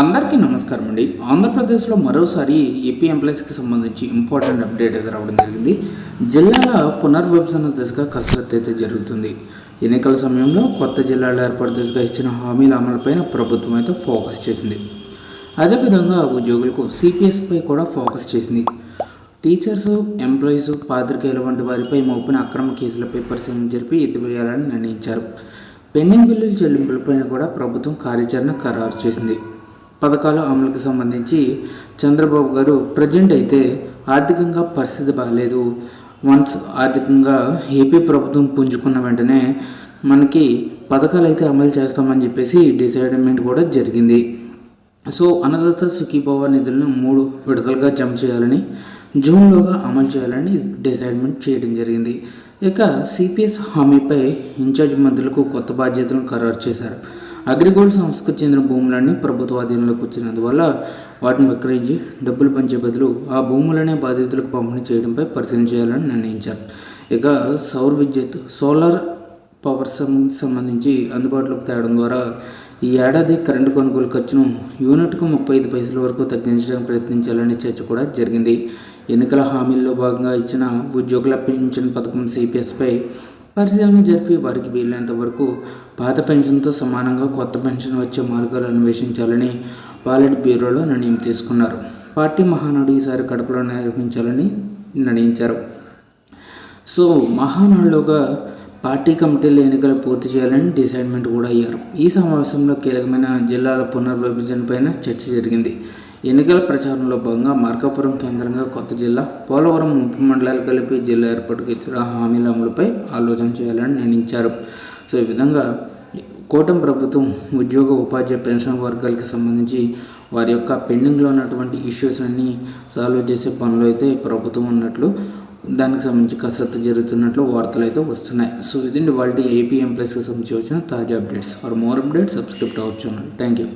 అందరికీ నమస్కారం అండి. ఆంధ్రప్రదేశ్లో మరోసారి ఏపీ ఎంప్లాయీస్కి సంబంధించి ఇంపార్టెంట్ అప్డేట్ అయితే రావడం జరిగింది. జిల్లాల పునర్విభజన దిశగా కసరత్తు అయితే జరుగుతుంది. ఎన్నికల సమయంలో కొత్త జిల్లాల ఏర్పాటు దిశగా ఇచ్చిన హామీల అమలుపైన ప్రభుత్వం అయితే ఫోకస్ చేసింది. అదేవిధంగా ఉద్యోగులకు సిపిఎస్పై కూడా ఫోకస్ చేసింది. టీచర్స్ ఎంప్లాయీస్ పాత్రికేయుల వంటి వారిపై మోపిన అక్రమ కేసులపై పరిశీలన జరిపి ఎత్తివేయాలని నిర్ణయించారు. పెండింగ్ బిల్లుల చెల్లింపులపైన కూడా ప్రభుత్వం కార్యాచరణ ఖరారు చేసింది. పథకాల అమలుకు సంబంధించి చంద్రబాబు గారు ప్రజెంట్ అయితే ఆర్థికంగా పరిస్థితి బాగలేదు వన్స్ ఆర్థికంగా ఏపీ ప్రభుత్వం పుంజుకున్న వెంటనే మనకి పథకాలు అయితే అమలు చేస్తామని చెప్పేసి డిసైడ్మెంట్ కూడా జరిగింది. సో అన్నదాత సుఖీభవ నిధులను మూడు విడతలుగా జమ చేయాలని జూన్లోగా అమలు చేయాలని డిసైడ్మెంట్ చేయడం జరిగింది. ఇక సిపిఎస్ హామీపై ఇన్ఛార్జ్ మంత్రులకు కొత్త బాధ్యతలను ఖరారు చేశారు. అగ్రిగోల్డ్ సంస్థకు చెందిన భూములన్నీ ప్రభుత్వ ఆధీనంలోకి వచ్చినందువల్ల వాటిని విక్రయించి డబ్బులు పంచే బదులు ఆ భూములనే బాధితులకు పంపిణీ చేయడంపై పరిశీలన చేయాలని నిర్ణయించారు. ఇక సౌర విద్యుత్ సోలార్ పవర్ సంబంధించి అందుబాటులోకి తేవడం ద్వారా ఈ ఏడాది కరెంటు కొనుగోలు ఖర్చును యూనిట్కు ముప్పై ఐదు పైసల వరకు తగ్గించడానికి ప్రయత్నించాలనే చర్చ కూడా జరిగింది. ఎన్నికల హామీల్లో భాగంగా ఇచ్చిన ఉద్యోగుల పెన్షన్ పథకం సిపిఎస్పై పరిశీలన జరిపి వారికి వీలైనంత వరకు పాత పెన్షన్తో సమానంగా కొత్త పెన్షన్ వచ్చే మార్గాలు అన్వేషించాలని వాలెట్ బ్యూరోలో నిర్ణయం తీసుకున్నారు. పార్టీ మహానాడు ఈసారి కడపలో నిర్వహించాలని నిర్ణయించారు. సో మహానాడులోగా పార్టీ కమిటీల ఎన్నికలు పూర్తి చేయాలని డిసైడ్మెంట్ కూడా అయ్యారు. ఈ సమావేశంలో కీలకమైన జిల్లాల పునర్విభజనపైన చర్చ జరిగింది. ఎన్నికల ప్రచారంలో భాగంగా మార్కాపురం కేంద్రంగా కొత్త జిల్లా పోలవరం ముంపు మండలాలు కలిపి జిల్లా ఏర్పాటుకు ఇచ్చిన హామీల అమలుపై ఆలోచన చేయాలని నిర్ణయించారు. సో ఈ విధంగా కూటమి ప్రభుత్వం ఉద్యోగ ఉపాధ్యాయ పెన్షన్ వర్గాలకు సంబంధించి వారి యొక్క పెండింగ్లో ఉన్నటువంటి ఇష్యూస్ అన్నీ సాల్వ్ చేసే పనులు అయితే ప్రభుత్వం ఉన్నట్లు దానికి సంబంధించి కసరత్తు జరుగుతున్నట్లు వార్తలు అయితే వస్తున్నాయి. సో ఇదండి వాళ్ళ ఏపీ ఎంప్లాయీస్కి సంబంధించి వచ్చిన తాజా updates. For more updates subscribe అవ్వచ్చు థ్యాంక్ యూ